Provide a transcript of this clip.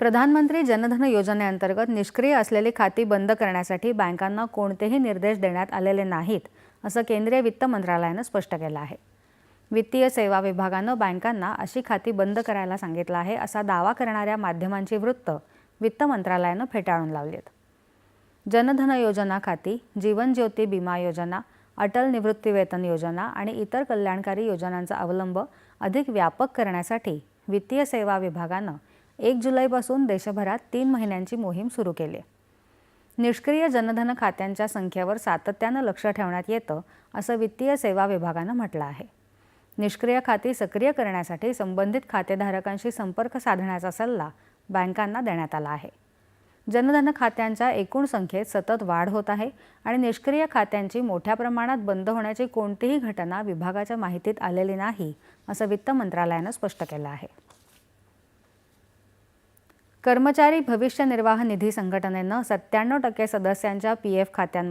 प्रधानमंत्री जनधन योजनेअंतर्गत निष्क्रिय असलेली खाती बंद करण्यासाठी बँकांना कोणतेही निर्देश देण्यात आलेले नाहीत असं केंद्रीय वित्त मंत्रालयानं स्पष्ट केलं आहे. वित्तीय सेवा विभागानं बँकांना अशी खाती बंद करायला सांगितलं आहे असा दावा करणाऱ्या माध्यमांची वृत्त वित्त मंत्रालयानं फेटाळून लावलीत. आहेत जनधन योजना खाती जीवन ज्योती विमा योजना अटल निवृत्तीवेतन योजना आणि इतर कल्याणकारी योजनांचा अवलंब अधिक व्यापक करण्यासाठी वित्तीय सेवा विभागानं एक जुलैपासून देशभरात तीन महिन्यांची मोहीम सुरू केली. निष्क्रिय जनधन खात्यांच्या संख्येवर सातत्यानं लक्ष ठेवण्यात येतं असं वित्तीय सेवा विभागानं म्हटलं आहे. निष्क्रिय खाती सक्रिय करण्यासाठी संबंधित खातेधारकांशी संपर्क साधण्याचा सल्ला बँकांना देण्यात आला आहे. जनधन खात्यांच्या एकूण संख्येत सतत वाढ होत आहे आणि निष्क्रिय खात्यांची मोठ्या प्रमाणात बंद होण्याची कोणतीही घटना विभागाच्या माहितीत आलेली नाही असं वित्त मंत्रालयानं स्पष्ट केलं आहे. कर्मचारी भविष्य निर्वाह निधी संघटनेनं सत्त्याण्णव टक्के सदस्यांच्या पी एफ खात्यांमध्ये